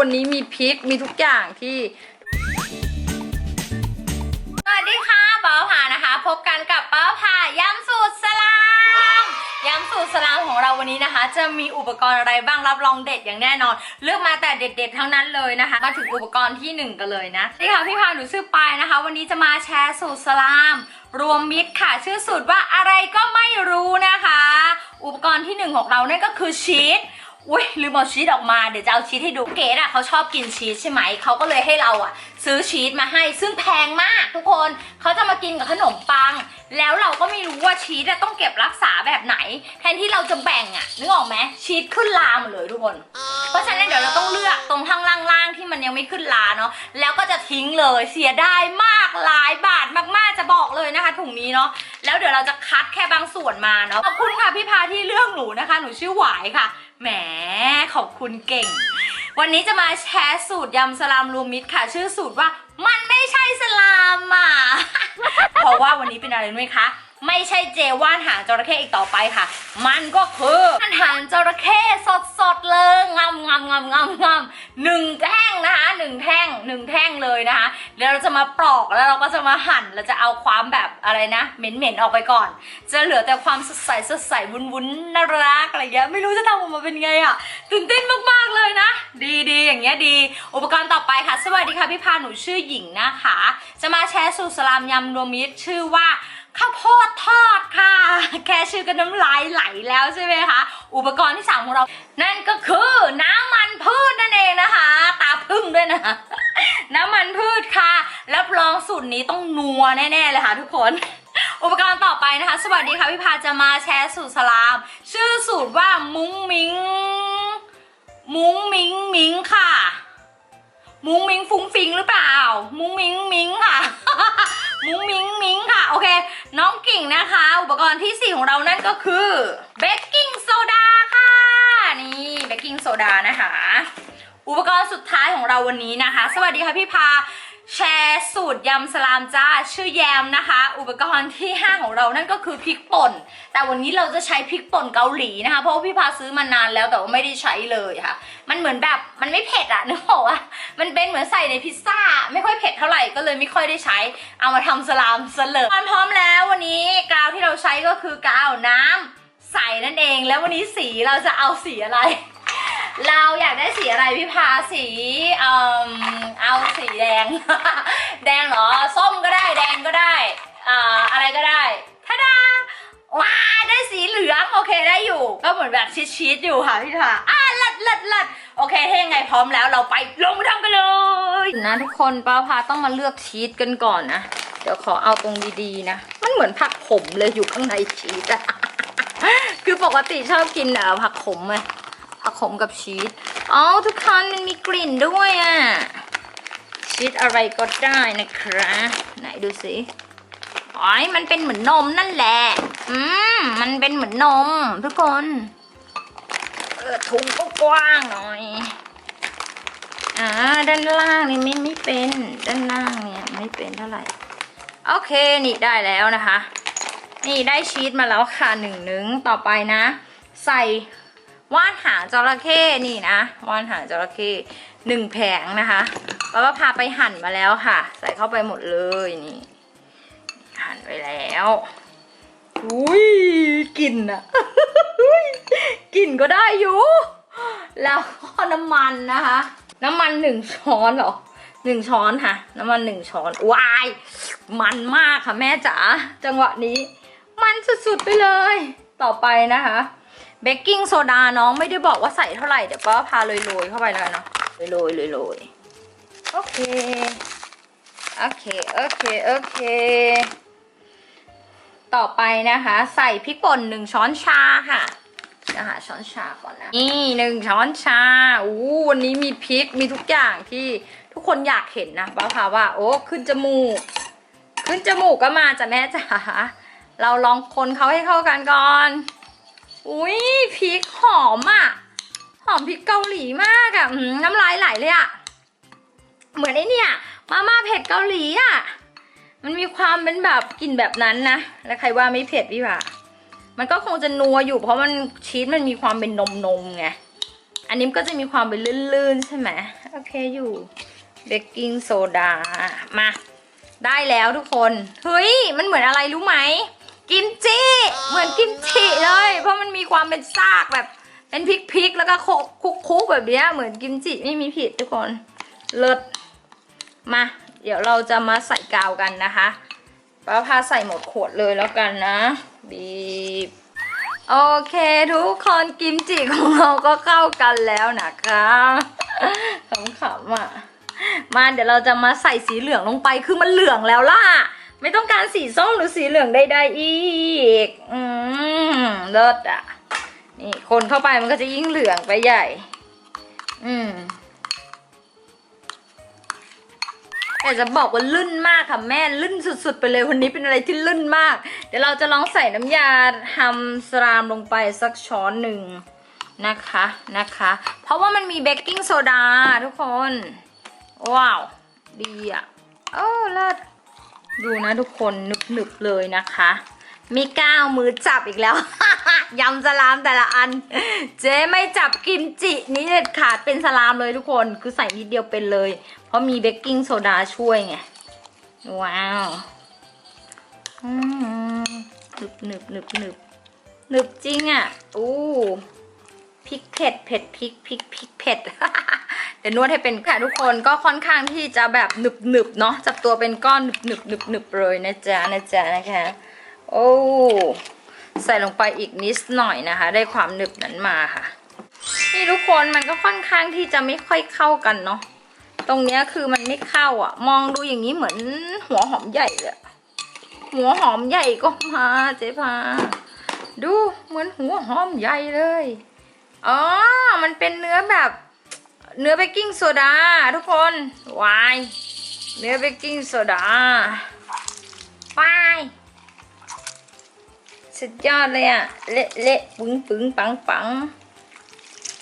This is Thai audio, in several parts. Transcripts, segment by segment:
วันนี้มีพริกมีทุกอย่างที่ สวัสดีค่ะป้าผานะคะ พบกันกับป้าผายำสูตรสลามยำสูตรสลามของเราวันนี้นะคะ จะมีอุปกรณ์อะไรบ้างรับรองเด็ดอย่างแน่นอน เลือกมาแต่เด็ดๆทั้งนั้นเลยนะคะ มาถึงอุปกรณ์ที่หนึ่งกันเลยนะนี่ค่ะพี่พาหนูชื่อปายนะคะ วันนี้จะมาแชร์สูตรสลาม รวมมิตรค่ะ ชื่อสูตรว่าอะไรก็ไม่รู้นะคะ อุปกรณ์ที่หนึ่งของเรานั่นก็คือชีส อุ้ยลืมเอาชีสออกมาเดี๋ยวจะเอาชีสให้ดูเกดอะเขาชอบกินชีสใช่ไหมเขาก็เลยให้เราอะ ซื้อชีสมาให้ ซึ่งแพงมากทุกคนเขาจะมากินกับขนมปัง แล้วเราก็ไม่รู้ว่าชีสอะต้องเก็บรักษาแบบไหน แทนที่เราจะแบ่งอะนึกออกไหมชีสขึ้นลาหมดเลยทุกคน เพราะฉะนั้นเดี๋ยวเราต้องเลือกตรงข้างล่างๆที่มันยังไม่ขึ้นลาเนาะแล้วก็จะทิ้งเลยเสียดายมากหลายบาทมากๆจะบอกเลยนะคะถุงนี้เนาะแล้วเดี๋ยวเราจะคัดแค่บางส่วนมาเนาะขอบคุณค่ะพี่พาที่เลือกหนูนะคะ หนูชื่อหวายค่ะ แหมขอบคุณเก่ง วันนี้จะมาแชร์สูตรยำสลามรวมมิตรค่ะ ชื่อสูตรว่ามันไม่ใช่สลามอะ เพราะว่าวันนี้เป็นอะไรรู้ไหมคะ ไม่ใช่เจว่านหางจระเข้อีกต่อไปค่ะ มันก็คือว่านหางจระเข้สดๆเลยงำงำงำงำงำหนึ่งแท่งนะคะหนึ่งแท่งหนึ่งแท่งเลยนะคะเดี๋ยวเราจะมาปลอกแล้วเราก็จะมาหั่นเราจะเอาความแบบอะไรนะเหม็นๆออกไปก่อน จะเหลือแต่ความสดใสสดใสวุ้นๆน่ารักอะไรเงี้ยไม่รู้จะทำออกมาเป็นไงอะตื่นเต้นมากๆเลยนะ ดีๆอย่างเงี้ยดี อุปกรณ์ต่อไปค่ะ สวัสดีค่ะพี่พาหนูชื่อหญิงนะคะ จะมาแชร์สูตรสลามยำรวมมิตรชื่อว่า ข้าวโพดทอดค่ะ แค่ชื่อก็น้ำลายไหลแล้วใช่ไหมคะ อุปกรณ์ที่สามของเรา นั่นก็คือน้ำมันพืชนั่นเองนะคะ ตาพึ่งด้วยนะ น้ำมันพืชค่ะรับรองสูตรนี้ต้องนัวแน่ๆเลยค่ะทุกคนอุปกรณ์ต่อไปนะคะ สวัสดีค่ะพี่พาจะมาแชร์สูตรสลาม ชื่อสูตรว่ามุ้งมิง มุ้งมิงมิงค่ะ มุ้งมิงฟุ้งฟิงหรือเปล่า มุ้งมิง น้องกิ่งนะคะ อุปกรณ์ที่ 4 ของเรานั่นก็คือเบกกิ้งโซดาค่ะ นี่เบกกิ้งโซดานะคะ อุปกรณ์สุดท้ายของเราวันนี้นะคะ สวัสดีค่ะพี่พา แชร์สูตรยำสลามจ้าชื่อแยมนะคะ อุปกรณ์ที่ 5 ของเรานั่นก็คือพริกป่น แต่วันนี้เราจะใช้พริกป่นเกาหลีนะคะ เพราะว่าพี่พาซื้อมานานแล้วแต่ว่าไม่ได้ใช้เลยค่ะ มันเหมือนแบบมันไม่เผ็ดอะนึกออกว่ามันเป็นเหมือนใส่ในพิซซ่า ไม่ค่อยเผ็ดเท่าไหร่ก็เลยไม่ค่อยได้ใช้ เอามาทำสลามซะเลยความพร้อมแล้ววันนี้กาวที่เราใช้ก็คือกาวน้ำใส่นั่นเอง แล้ววันนี้สีเราจะเอาสีอะไร เราอยากได้สีอะไรพี่พาสีเอ่มเอาสีแดง แดงเหรอ ส้มก็ได้แดงก็ได้อ่าอะไรก็ได้ท่าดาว้าได้สีเหลืองโอเคได้อยู่ ก็เหมือนแบบชีสๆอยู่ค่ะพี่พาอ่าลัดลัดลัดโอเคถ้ายังไงพร้อมแล้วเราไปลงมือทำกันเลยนะทุกคนป้าพาต้องมาเลือกชีสกันก่อนนะเดี๋ยวขอเอาตรงดีๆนะ มันเหมือนผักขมเลยอยู่ข้างในชีสอะคือปกติชอบกินเอ่อผักขมไง มกับชีสอ๋อทุกคนมันมีกลิ่นด้วยอะ ชีสอะไรก็ได้นะครับ ไหนดูสิอ๋อยมันเป็นเหมือนนมนั่นแหละ อืม มันเป็นเหมือนนม ทุกคนเออถุงก็กว้างหน่อย อ่า ด้านล่างนี่ไม่ไม่เป็น ด้านล่างเนี่ยไม่เป็นเท่าไหร่ โอเค นี่ได้แล้วนะคะ นี่ได้ชีสมาแล้วค่ะหนึ่งหนึ่งต่อไปนะ ใส่ ว่านหางจระเข้นี่นะว่านหางจระเข้หนึ่งแผงนะคะแล้วก็พาไปหั่นมาแล้วค่ะ ใส่เข้าไปหมดเลยนี่ หั่นไปแล้วอุ้ยกลิ่นอะกลิ่นก็ได้อยู่ แล้วก็น้ำมันนะคะ น้ำมันหนึ่งช้อนเหรอหนึ่งช้อนค่ะ น้ำมันหนึ่งช้อนวาย มันมากค่ะแม่จ๋าจังหวะนี้ มันสุดๆไปเลย ต่อไปนะคะ เบกกิ้งโซดาน้องไม่ได้บอกว่าใส่เท่าไหร่ เดี๋ยวก็พาโรยๆเข้าไปแล้วกันเนาะโรยๆโรยๆโอเค โอเค โอเค โอเค ต่อไปนะคะ ใส่พริกป่นหนึ่งช้อนชาค่ะจะหาช้อนชาก่อนนะ นี่หนึ่งช้อนชาอู้วันนี้มีพริกมีทุกอย่างที่ทุกคนอยากเห็นนะป้าพาว่า โอ้ขึ้นจมูก ขึ้นจมูกก็มาจ้ะแม่จ๋าเราลองคนเขาให้เข้ากันก่อน อุ้ยพริกหอมอะ หอมพริกเกาหลีมากอะน้ำลายไหลเลยอะ เหมือนไอ้นี่ยมาม่าเผ็ดเกาหลีอะ มันมีความเป็นแบบกลิ่นแบบนั้นนะ แล้วใครว่าไม่เผ็ดพี่ว่ามันก็คงจะนัวอยู่เพราะมันชีสมันมีความเป็นนมนมไง อันนี้ก็จะมีความเป็นลื่นๆ ใช่ไหมโอเคอยู่เบกกิ้งโซดา มา ได้แล้วทุกคน เฮ้ย มันเหมือนอะไรรู้ไหม กิมจิ เหมือนกิมจิ ราะมันมีความเป็นซากแบบ เป็นพริกๆแล้วก็โคคุกๆแบบเนี้ยเหมือนกิมจิไม่มีผิดทุกคนเลิศมา เดี๋ยวเราจะมาใส่กาวกันนะคะป้าพาใส่หมดขวดเลยแล้วกันนะ บีบ โอเคทุกคนกิมจิของเราก็เข้ากันแล้วนะคะขำๆอะมาเดี๋ยวเราจะมาใส่สีเหลืองลงไปคือมันเหลืองแล้วล่ะ ไม่ต้องการสีส้มหรือสีเหลืองใดๆอีก อืมเลิศอะ นี่คนเข้าไปมันก็จะยิ่งเหลืองไปใหญ่ อืมแต่จะบอกว่าลื่นมากค่ะแม่ลื่นสุด ๆ ไปเลยวันนี้เป็นอะไรที่ลื่นมาก เดี๋ยวเราจะลองใส่น้ำยาทำสลามลงไปสักช้อนหนึ่งนะคะนะคะ เพราะว่ามันมีเบกกิ้งโซดาทุกคน ว้าว ดีอะ โอ้เลิศ ดูนะทุกคนหนึบๆเลยนะคะ มีก้าวมือจับอีกแล้ว ยำสลามแต่ละอัน เจ๊ไม่จับกิมจินี่เด็ดขาดเป็นสลามเลยทุกคนคือใส่นิดเดียวเป็นเลย เพราะมีเบกกิ้งโซดาช่วยไง ว้าวหนึบหนึบหนึบหนึบหนึบจริงอะ อู้พริกเผ็ดเผ็ดพริกพริกพริกเผ็ด เดี๋ยวนวดให้เป็นค่ะทุกคนก็ค่อนข้างที่จะแบบหนึบหนึบเนาะจับตัวเป็นก้อนหนึบหนึบหนึบหนึบเลยนะจ๊ะนะจ๊ะนะคะ โอ้ใส่ลงไปอีกนิดหน่อยนะคะ ได้ความหนึบนั้นมาค่ะ นี่ทุกคนมันก็ค่อนข้างที่จะไม่ค่อยเข้ากันเนาะตรงเนี้ยคือมันไม่เข้าอะ มองดูอย่างนี้เหมือนหัวหอมใหญ่เลยหัวหอมใหญ่ก็มาเจ๊พาดูเหมือนหัวหอมใหญ่เลย อ๋อ มันเป็นเนื้อแบบ เนื้อเบกกิ้งโซดาทุกคนวายเนื้อเบกกิ้งโซดาวายสุดยอดเลยอะเละเละปึ้งปึ้งปังปัง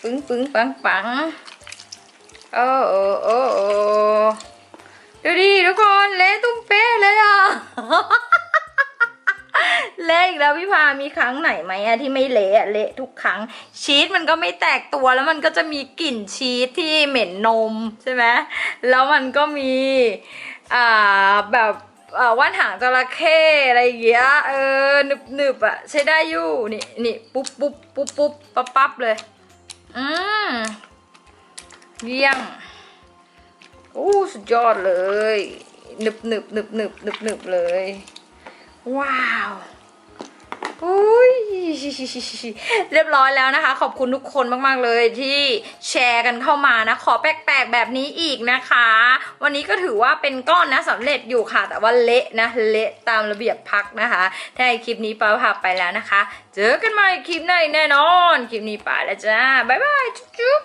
ปึ้งปึ้งปังปังโอ้โอ้โอ้ดูดิทุกคนเละตุ้มเป๊ะเลยอะ เละอีกแล้วพี่พามีครั้งไหนไหมอะที่ไม่เละเละทุกครั้งชีสมันก็ไม่แตกตัวแล้วมันก็จะมีกลิ่นชีสที่เหม็นนมใช่ไหมแล้วมันก็มีอ่าแบบว่านหางจระเข้อะไรอย่างเงี้ยเออหนึบหนึบอะใช้ได้อยู่นี่นี่ปุ๊บปุ๊บปุ๊บปุ๊บปั๊บปั๊บเลยอืมเยี่ยมอู้สุดยอดเลยหนึบหนึบหนึบหนึบหนึบหนึบเลย ว้าว เรียบร้อยแล้วนะคะ ขอบคุณทุกคนมากๆเลยที่แชร์กันเข้ามานะ ขอแปลกๆแบบนี้อีกนะคะ วันนี้ก็ถือว่าเป็นก้อนนะสำเร็จอยู่ค่ะ แต่ว่าเละนะเละตามระเบียบพักนะคะถ้าคลิปนี้ป้าพาไปแล้วนะคะ เจอกันใหม่คลิปหน้าแน่นอน คลิปนี้ปาแล้วจ้าบ๊ายบายจุ๊บ